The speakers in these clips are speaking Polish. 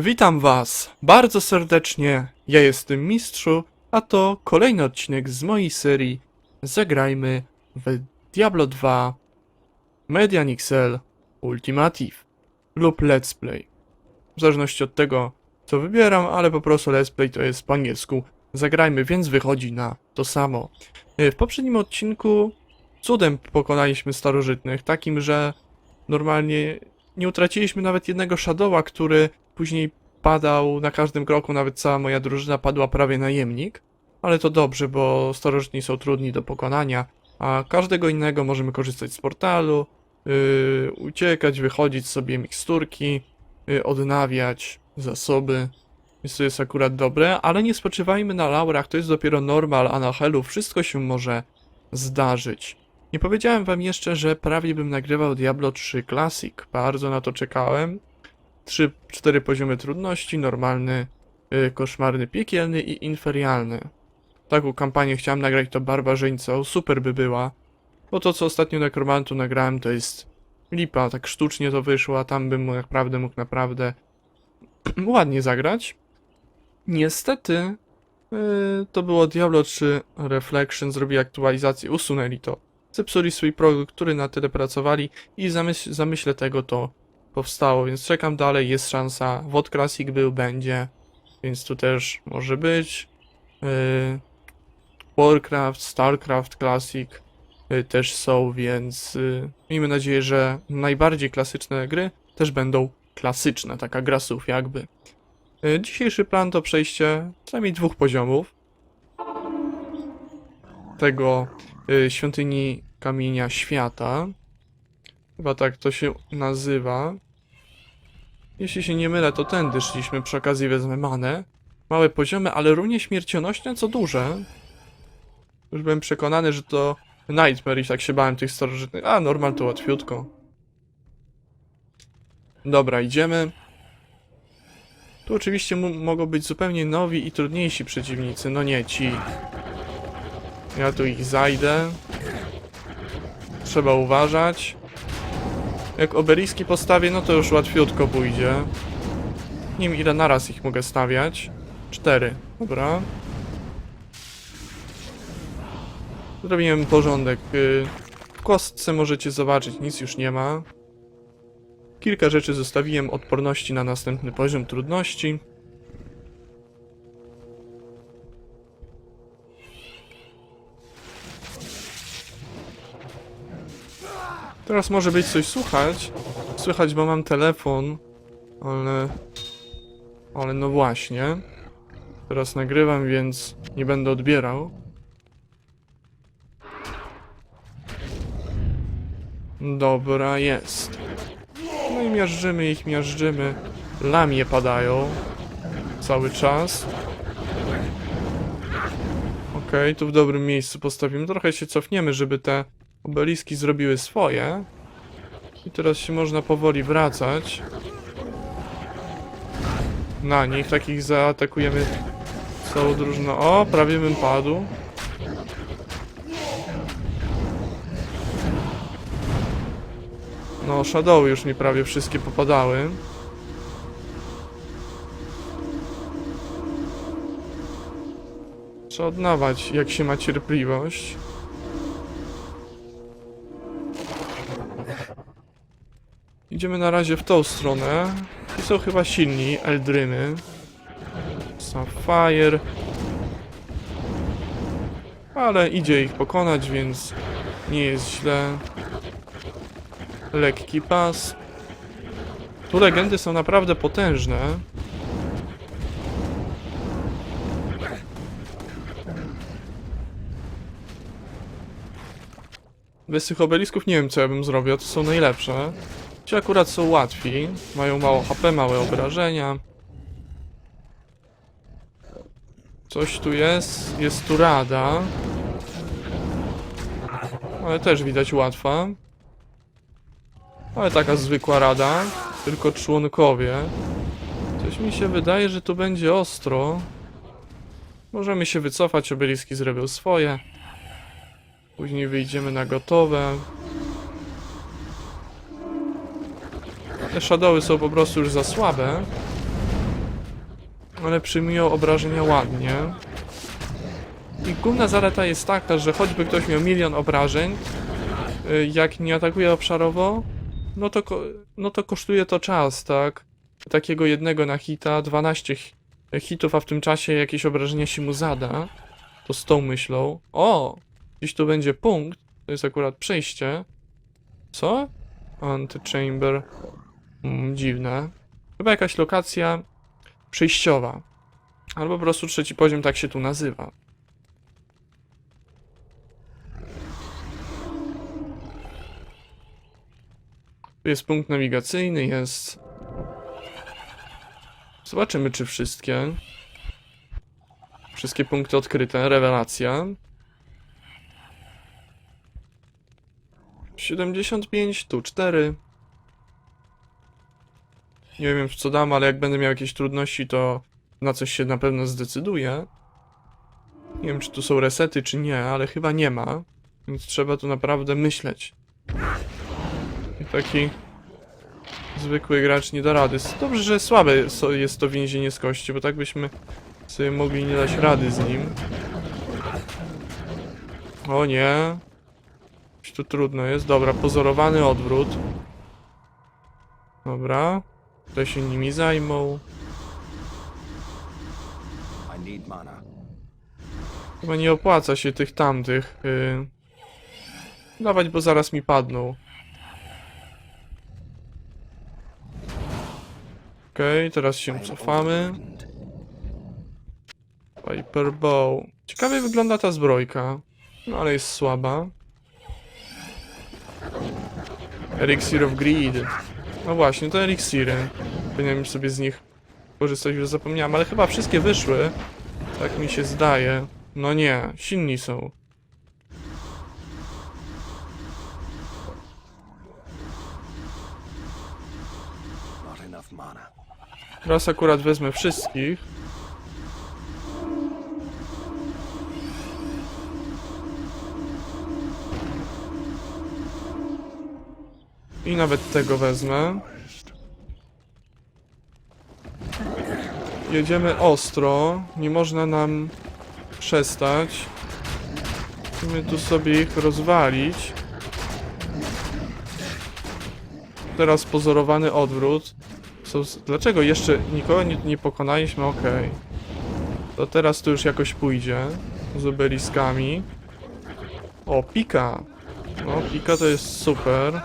Witam Was bardzo serdecznie. Ja jestem Mistrzu, a to kolejny odcinek z mojej serii Zagrajmy w Diablo 2 Median XL Ultimative lub Let's Play. W zależności od tego, co wybieram, ale po prostu Let's Play to jest po angielsku. Zagrajmy, więc wychodzi na to samo. E, W poprzednim odcinku cudem pokonaliśmy starożytnych, takim, że normalnie nie utraciliśmy nawet jednego Shadowa, który później padał na każdym kroku, nawet cała moja drużyna padła prawie najemnik. Ale to dobrze, bo starożytni są trudni do pokonania, a każdego innego możemy korzystać z portalu, yy, uciekać, wychodzić sobie miksturki, yy, odnawiać zasoby. Więc to jest akurat dobre, ale nie spoczywajmy na laurach, to jest dopiero normal, a na helu wszystko się może zdarzyć. Nie powiedziałem wam jeszcze, że prawie bym nagrywał Diablo 3 Classic. Bardzo na to czekałem. 3-4 poziomy trudności, normalny, yy, koszmarny, piekielny i inferialny. Taką kampanię chciałem nagrać to barbarzyńcą, super by była. Bo to co ostatnio Nekromantu nagrałem to jest lipa, tak sztucznie to wyszło, a tam bym naprawdę mógł naprawdę ładnie zagrać. Niestety yy, to było Diablo 3 Reflection, zrobili aktualizację, usunęli to. Zepsuli swój produkt, który na tyle pracowali i zamyśl, zamyśle tego to powstało, więc czekam dalej, jest szansa. WOD Classic był, będzie, więc tu też może być. Yy, Warcraft, Starcraft Classic yy, też są, więc yy, miejmy nadzieję, że najbardziej klasyczne gry też będą klasyczne, taka gra słów jakby. Dzisiejszy plan to przejście przynajmniej dwóch poziomów. Tego świątyni kamienia świata. Chyba tak to się nazywa. Jeśli się nie mylę, to tędy szliśmy, przy okazji wezmę manę. Małe poziomy, ale równie śmiercionośne, co duże. Już byłem przekonany, że to Nightmare i tak się bałem tych starożytnych. A, normal to łatwiutko. Dobra, idziemy. Tu oczywiście mogą być zupełnie nowi i trudniejsi przeciwnicy, no nie ci. Ja tu ich zajdę. Trzeba uważać. Jak obeliski postawię, no to już łatwiutko pójdzie. Nie wiem ile naraz ich mogę stawiać. Cztery. Dobra. Zrobiłem porządek. Y, W kostce możecie zobaczyć, nic już nie ma. Kilka rzeczy zostawiłem odporności na następny poziom trudności. Teraz może być coś słuchać. Słychać, bo mam telefon, ale... Ale no właśnie. Teraz nagrywam, więc nie będę odbierał. Dobra, jest. No i miażdżymy ich, miażdżymy. Lamie padają. Cały czas. Okej, tu w dobrym miejscu postawimy. Trochę się cofniemy, żeby te obeliski zrobiły swoje. I teraz się można powoli wracać. Na nich takich zaatakujemy całą drużynę. O, prawie bym padł. No, shadowy już mi prawie wszystkie popadały. Trzeba odnawać, jak się ma cierpliwość. Idziemy na razie w tą stronę. I są chyba silni Eldrymy. Sapphire. Ale idzie ich pokonać, więc nie jest źle. Lekki pas. Tu legendy są naprawdę potężne. Bez tych obelisków nie wiem co ja bym zrobił, to są najlepsze. Ci akurat są łatwi, mają mało HP, małe obrażenia. Coś tu jest, jest tu rada. Ale też widać łatwa. Ale taka zwykła rada, tylko członkowie. Coś mi się wydaje, że tu będzie ostro. Możemy się wycofać, obeliski zrobią swoje. Później wyjdziemy na gotowe. Te shadowy są po prostu już za słabe. ale przyjmują obrażenia ładnie. I główna zaleta jest taka, że choćby ktoś miał milion obrażeń, y, jak nie atakuje obszarowo, no to, no to kosztuje to czas, tak? Takiego jednego na hita, 12 hi- hitów, a w tym czasie jakieś obrażenia się mu zada. To z tą myślą. O! Gdzieś tu będzie punkt. To jest akurat przejście. Co? Antichamber. Mm, dziwne. Chyba jakaś lokacja przejściowa. Albo po prostu trzeci poziom tak się tu nazywa. Tu jest punkt nawigacyjny, jest... Zobaczymy, czy wszystkie. Wszystkie punkty odkryte, rewelacja. 75, tu 4. Nie wiem w co dam, ale jak będę miał jakieś trudności, to na coś się na pewno zdecyduję. Nie wiem, czy tu są resety, czy nie, ale chyba nie ma. Więc trzeba tu naprawdę myśleć. I taki zwykły gracz nie da rady. Dobrze, że słabe jest to więzienie z kości, bo tak byśmy sobie mogli nie dać rady z nim. O nie. Tu trudno jest. Dobra, pozorowany odwrót. Dobra. Tutaj się nimi zajmą. Chyba nie opłaca się tych tamtych yy, dawać, bo zaraz mi padną. Okej, teraz I się am cofamy. Viper Bow. Ciekawie wygląda ta zbrojka. No ale jest słaba. Elixir of Greed. No właśnie, to eliksiry. Powinienem sobie z nich korzystać, już zapomniałem, ale chyba wszystkie wyszły. Tak mi się zdaje. No nie, silni są. Teraz akurat wezmę wszystkich. I nawet tego wezmę. Jedziemy ostro. Nie można nam przestać. Musimy tu sobie ich rozwalić. Teraz pozorowany odwrót. Dlaczego jeszcze nikogo nie, nie pokonaliśmy? Okej. To teraz to już jakoś pójdzie. Z obeliskami. O, pika. No, pika to jest super.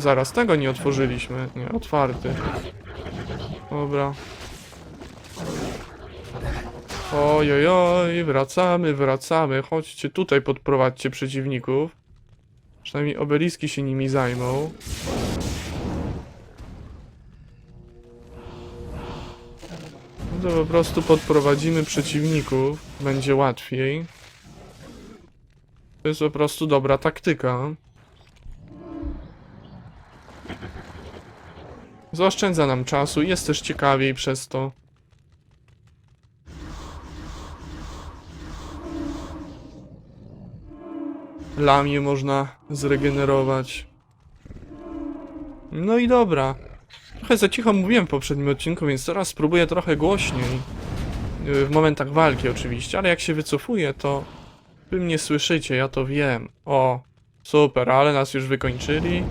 Zaraz, tego nie otworzyliśmy. Nie, otwarty. Dobra. Oj, oj, oj, wracamy, wracamy. Chodźcie tutaj, podprowadźcie przeciwników. Przynajmniej obeliski się nimi zajmą. No to po prostu podprowadzimy przeciwników. Będzie łatwiej. To jest po prostu dobra taktyka. Zaoszczędza nam czasu, jest też ciekawiej przez to. Lamię można zregenerować. No i dobra. Trochę za cicho mówiłem w poprzednim odcinku, więc teraz spróbuję trochę głośniej. Yy, W momentach walki oczywiście, ale jak się wycofuję, to wy mnie słyszycie, ja to wiem. O, super, ale nas już wykończyli.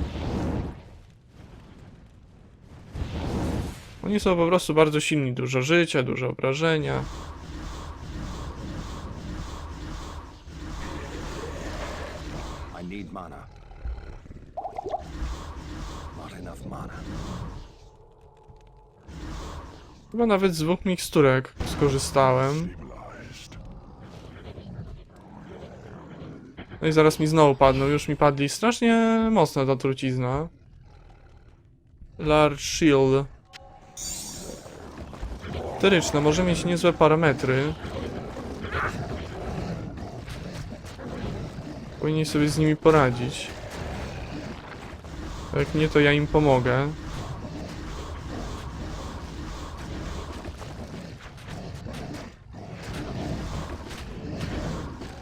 Oni są po prostu bardzo silni, dużo życia, dużo obrażenia. I need mana. Not enough mana. Chyba nawet z dwóch miksturek skorzystałem. No i zaraz mi znowu padną, już mi padli strasznie mocna ta trucizna. Large Shield. Eteryczna, może mieć niezłe parametry. Powinni sobie z nimi poradzić. Jak nie, to ja im pomogę.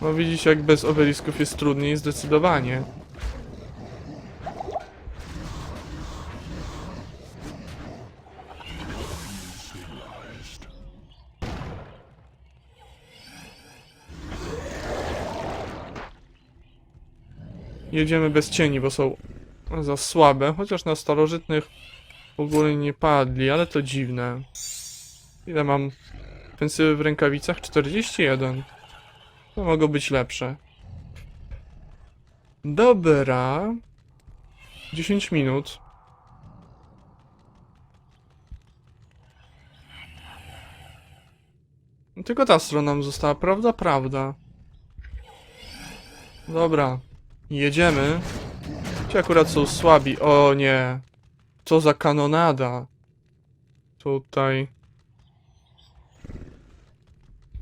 No widzicie, jak bez obelisków jest trudniej, zdecydowanie. Jedziemy bez cieni, bo są za słabe, chociaż na starożytnych w ogóle nie padli, ale to dziwne. Ile mam ofensywy w rękawicach? 41. To mogą być lepsze. Dobra. 10 minut. Tylko ta strona nam została, prawda? Prawda. Dobra. Jedziemy. Ci akurat są słabi. O nie. Co za kanonada. Tutaj.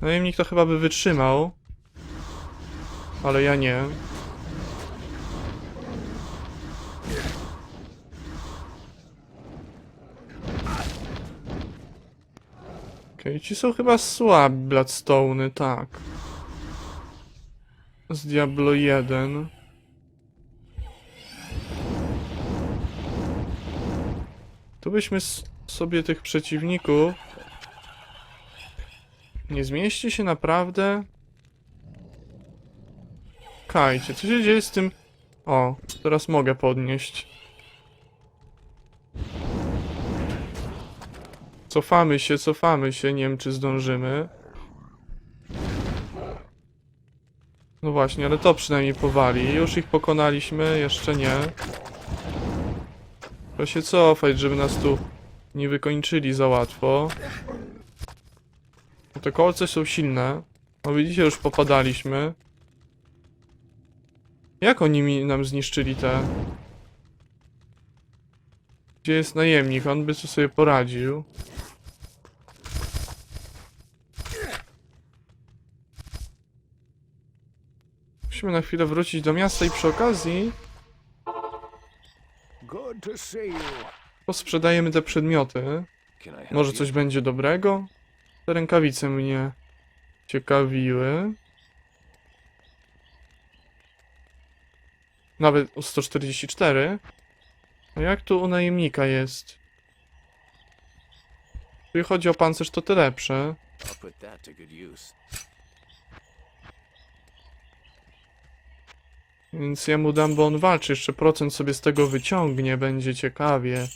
Najemnik to chyba by wytrzymał. Ale ja nie. Okej, ci są chyba słabi Bloodstone'y, tak. Z Diablo 1. Tu byśmy sobie tych przeciwników... Nie zmieści się naprawdę? Kajcie, co się dzieje z tym... O, teraz mogę podnieść. Cofamy się, cofamy się, nie wiem czy zdążymy. No właśnie, ale to przynajmniej powali. Już ich pokonaliśmy, jeszcze nie. Trzeba się cofać, żeby nas tu nie wykończyli za łatwo. No te kolce są silne. No widzicie, już popadaliśmy. Jak oni nam zniszczyli te... Gdzie jest najemnik? On by tu sobie poradził. Musimy na chwilę wrócić do miasta i przy okazji posprzedajemy te przedmioty. Może coś będzie dobrego? Te rękawice mnie ciekawiły. Nawet o 144. A jak tu u najemnika jest? Jeśli chodzi o pancerz, to te lepsze. I'll put that to good use. Więc ja mu dam, bo on walczy. Jeszcze procent sobie z tego wyciągnie. Będzie ciekawie.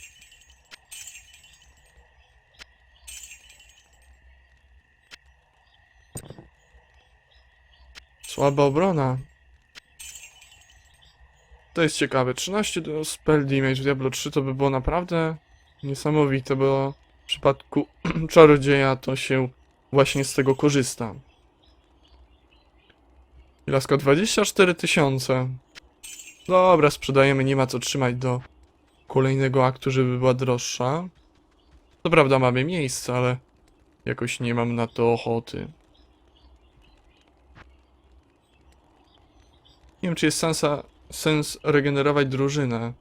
Słaba obrona. To jest ciekawe. 13 do spell damage w Diablo 3 to by było naprawdę niesamowite, bo w przypadku czarodzieja to się właśnie z tego korzysta. Ilaska 24 tysiące. Dobra, sprzedajemy, nie ma co trzymać do kolejnego aktu, żeby była droższa. To prawda, mamy miejsce, ale jakoś nie mam na to ochoty. Nie wiem, czy jest sensa, sens regenerować drużynę.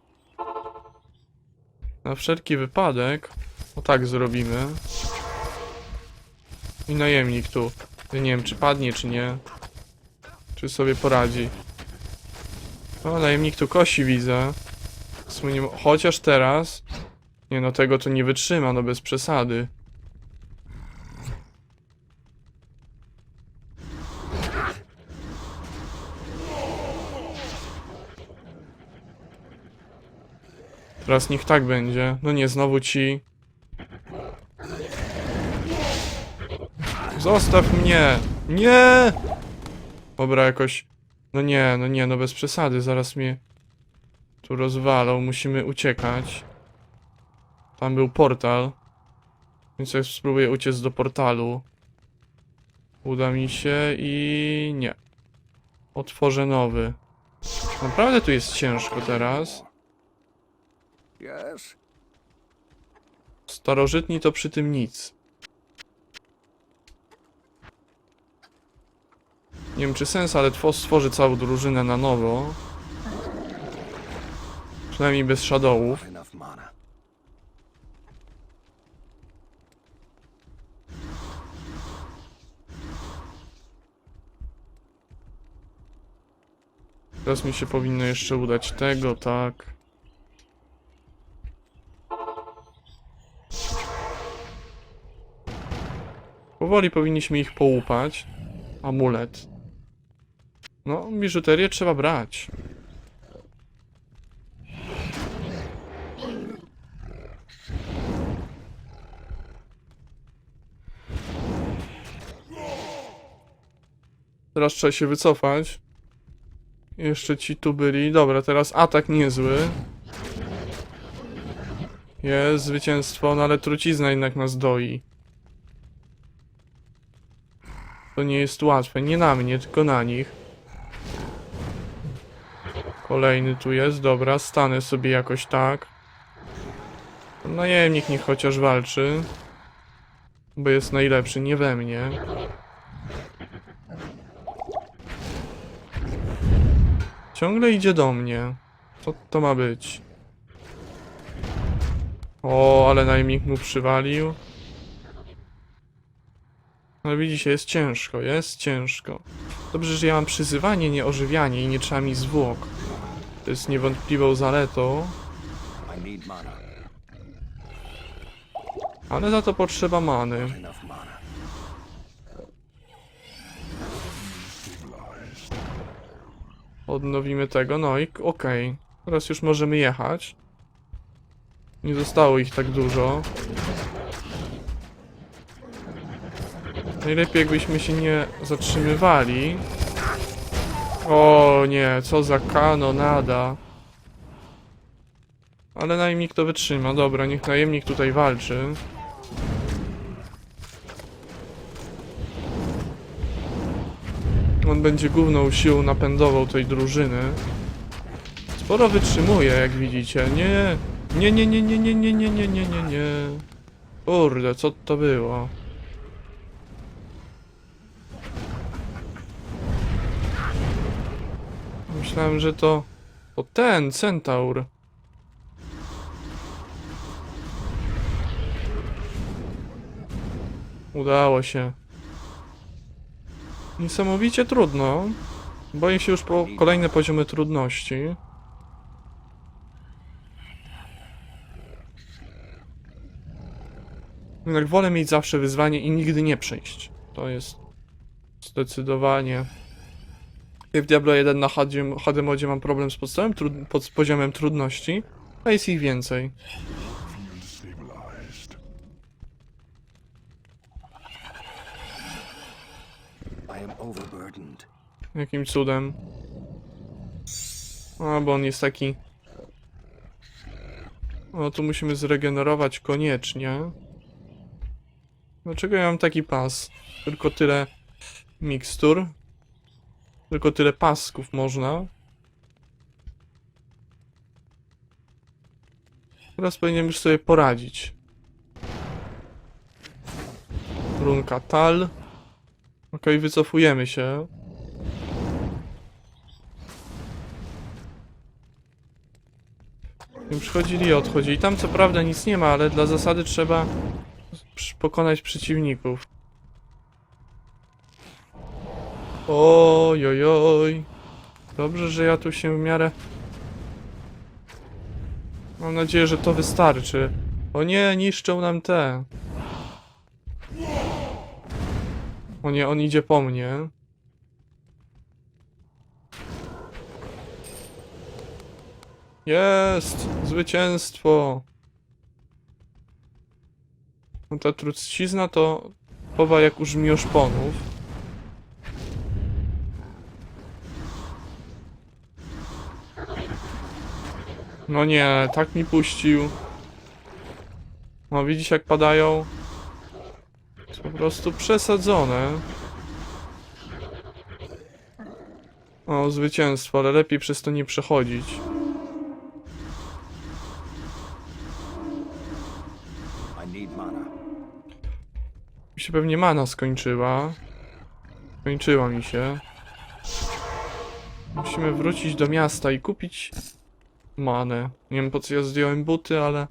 Na wszelki wypadek, o tak zrobimy. I najemnik tu. Nie wiem, czy padnie, czy nie. Czy sobie poradzi. O, najemnik tu kosi widzę. Chociaż teraz... Nie no, tego to nie wytrzyma, no bez przesady. Teraz niech tak będzie. No nie, znowu ci... Zostaw mnie! Nie! Dobra, jakoś... No nie, no nie, no bez przesady, zaraz mnie tu rozwalą, musimy uciekać. Tam był portal. Więc ja spróbuję uciec do portalu. Uda mi się i nie. Otworzę nowy. Naprawdę tu jest ciężko teraz. Starożytni to przy tym nic. Nie wiem czy sens, ale two- stworzy całą drużynę na nowo. Przynajmniej bez shadowów. Teraz mi się powinno jeszcze udać tego, tak. Powoli powinniśmy ich połupać. Amulet. No, biżuterię trzeba brać. Teraz trzeba się wycofać. Jeszcze ci tu byli. Dobra, teraz atak niezły. Jest zwycięstwo, no ale trucizna jednak nas doi. To nie jest łatwe. Nie na mnie, tylko na nich. Kolejny tu jest, dobra, stanę sobie jakoś tak. Najemnik niech chociaż walczy. Bo jest najlepszy, nie we mnie. Ciągle idzie do mnie. Co to ma być? O, ale najemnik mu przywalił. No widzicie, jest ciężko, jest ciężko. Dobrze, że ja mam przyzywanie, nie ożywianie i nie trzeba mi zwłok. To jest niewątpliwą zaletą, ale za to potrzeba many. Odnowimy tego, no i okej. Teraz już możemy jechać. Nie zostało ich tak dużo. Najlepiej jakbyśmy się nie zatrzymywali. O nie, co za kanonada. Ale najemnik to wytrzyma. Dobra, niech najemnik tutaj walczy. On będzie główną siłą napędową tej drużyny. Sporo wytrzymuje, jak widzicie. Nie, nie, nie, nie, nie, nie, nie, nie, nie, nie, nie. Kurde, co to było? Myślałem, że to... To ten, centaur. Udało się. Niesamowicie trudno. Boję się już po kolejne poziomy trudności. Jednak wolę mieć zawsze wyzwanie i nigdy nie przejść. To jest zdecydowanie. W Diablo 1 na HD, modzie mam problem z podstawowym trud pod poziomem trudności, a jest ich więcej. Jakim cudem? A, bo on jest taki... O, tu musimy zregenerować koniecznie. Dlaczego ja mam taki pas? Tylko tyle mikstur. Tylko tyle pasków można. Teraz powinienem już sobie poradzić. Runka tal. Okej, wycofujemy się. Nie przychodzili i odchodzili. Tam co prawda nic nie ma, ale dla zasady trzeba pokonać przeciwników. Oj, oj, oj. Dobrze, że ja tu się w miarę... Mam nadzieję, że to wystarczy. O nie, niszczą nam te. O nie, on idzie po mnie. Jest! Zwycięstwo! No ta trucizna to chowa jak u żmioszponów. No nie, tak mi puścił. No widzisz jak padają? Jest po prostu przesadzone. O, zwycięstwo, ale lepiej przez to nie przechodzić. Mi się pewnie mana skończyła. Skończyła mi się. Musimy wrócić do miasta i kupić manę. Nie wiem po co ja zdjąłem buty, ale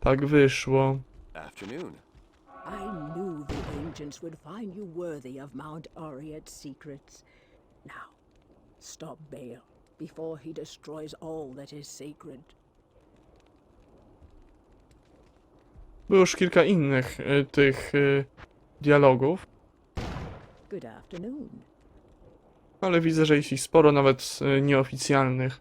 tak wyszło. Afternoon. I knew the ancients would find you worthy of Mount Oriet's secrets. Now, stop Baal before he destroys all that is sacred. Było już kilka innych y, tych y, dialogów, Good afternoon. ale widzę, że jest ich sporo, nawet y, nieoficjalnych.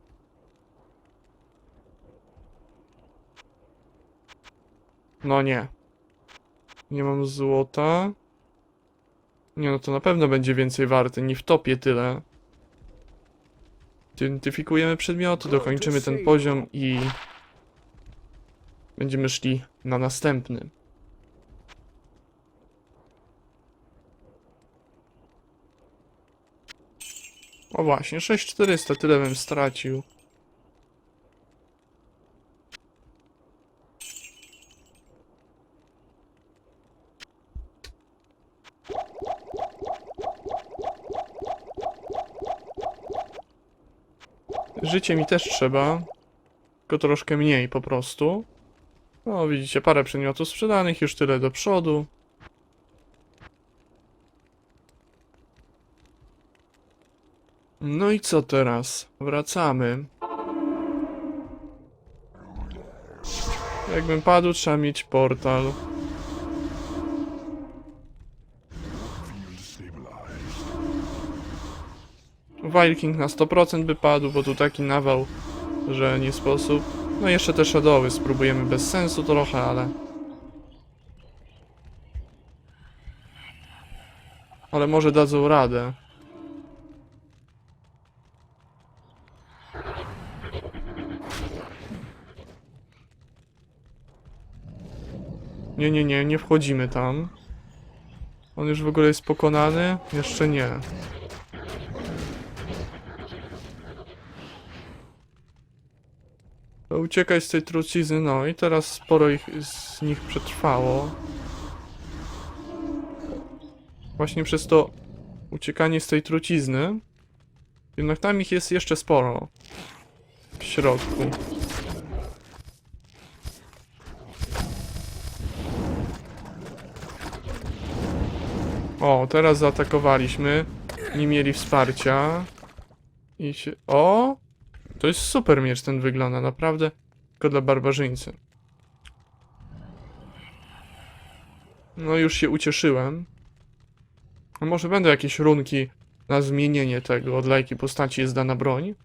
No nie. Nie mam złota. Nie no, to na pewno będzie więcej warty, nie wtopię tyle. Identyfikujemy przedmioty, dokończymy ten poziom i... Będziemy szli na następny. O właśnie, 6400, tyle bym stracił. Życie mi też trzeba, tylko troszkę mniej po prostu. No, widzicie, parę przedmiotów sprzedanych, już tyle do przodu. No i co teraz? Wracamy. Jakbym padł, trzeba mieć portal. Viking na 100% by padł, bo tu taki nawał, że nie sposób. No jeszcze te shadowy spróbujemy bez sensu trochę, ale... Ale może dadzą radę. Nie, nie, nie, nie wchodzimy tam. On już w ogóle jest pokonany? Jeszcze nie. To Uciekaj z tej trucizny, no i teraz sporo ich z nich przetrwało. Właśnie przez to uciekanie z tej trucizny. Jednak tam ich jest jeszcze sporo. W środku. O, teraz zaatakowaliśmy. Nie mieli wsparcia. I się... O! To jest super miecz ten wygląda, naprawdę. Tylko dla barbarzyńcy. No już się ucieszyłem. A może będą jakieś runki na zmienienie tego, od lajki postaci jest dana broń?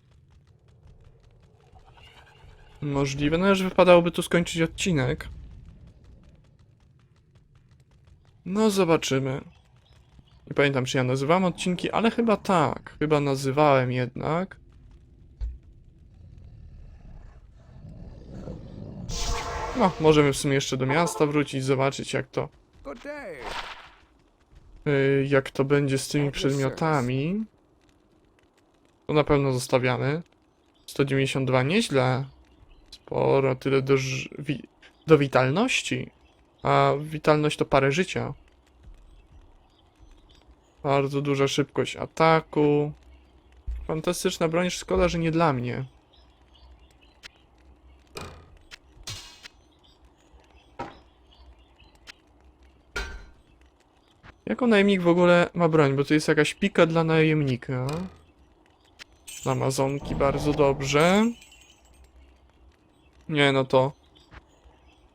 Możliwe, no już wypadałoby tu skończyć odcinek. No zobaczymy. Nie pamiętam, czy ja nazywałem odcinki, ale chyba tak. Chyba nazywałem jednak. No, możemy w sumie jeszcze do miasta wrócić, zobaczyć jak to, yy, jak to będzie z tymi przedmiotami. To na pewno zostawiamy. 192, nieźle. Sporo, tyle do, do witalności. A witalność to parę życia. Bardzo duża szybkość ataku. Fantastyczna broń, szkoda, że nie dla mnie. Jaką najemnik w ogóle ma broń? Bo to jest jakaś pika dla najemnika. Amazonki bardzo dobrze. Nie, no to...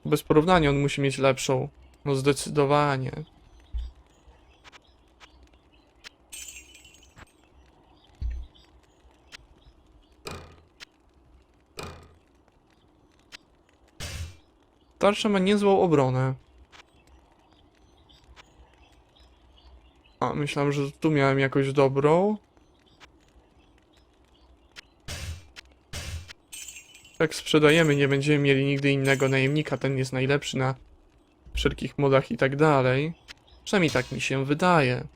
Bez porównania on musi mieć lepszą. No zdecydowanie. Tarcza ma niezłą obronę. A, myślałem, że tu miałem jakoś dobrą. Tak sprzedajemy, nie będziemy mieli nigdy innego najemnika, ten jest najlepszy na wszelkich modach i tak dalej. Przynajmniej tak mi się wydaje.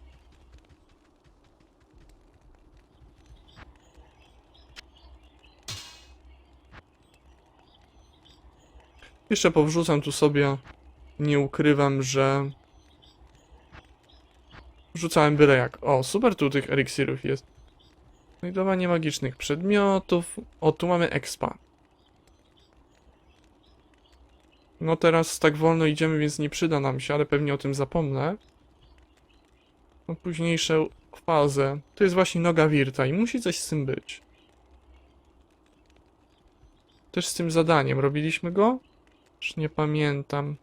Jeszcze powrzucam tu sobie, nie ukrywam, że Rzucałem byle jak. O, super tu tych eliksirów jest. Znajdowanie magicznych przedmiotów. O, tu mamy expa. No teraz tak wolno idziemy, więc nie przyda nam się, ale pewnie o tym zapomnę. No późniejsze fazę. To jest właśnie noga Wirta i musi coś z tym być. Też z tym zadaniem. Robiliśmy go? Już nie pamiętam.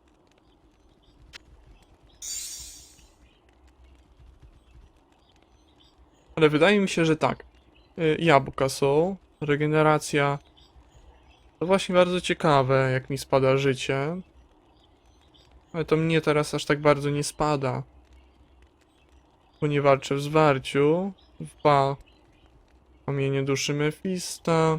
Ale wydaje mi się, że tak. Y, Jabłka są. Regeneracja. To właśnie bardzo ciekawe, jak mi spada życie. Ale to mnie teraz aż tak bardzo nie spada. Bo nie walczę w zwarciu. Dwa. Kamienie duszy Mefista.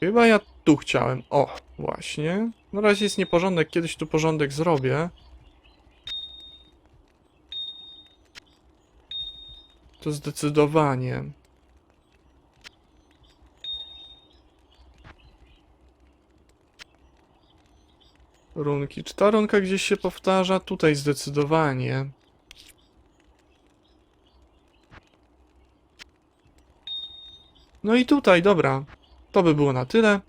Chyba ja tu chciałem. O, właśnie. Na razie jest nieporządek, kiedyś tu porządek zrobię. To zdecydowanie. Runki. Czy ta runka gdzieś się powtarza? Tutaj zdecydowanie. No i tutaj, dobra. To by było na tyle.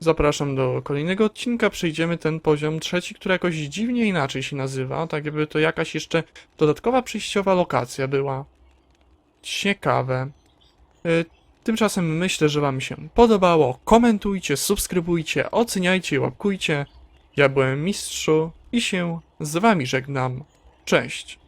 Zapraszam do kolejnego odcinka. Przejdziemy ten poziom trzeci, który jakoś dziwnie inaczej się nazywa. Tak jakby to jakaś jeszcze dodatkowa przejściowa lokacja była. Ciekawe. Y, Tymczasem myślę, że Wam się podobało. Komentujcie, subskrybujcie, oceniajcie, łapkujcie. Ja byłem mistrzu i się z Wami żegnam. Cześć.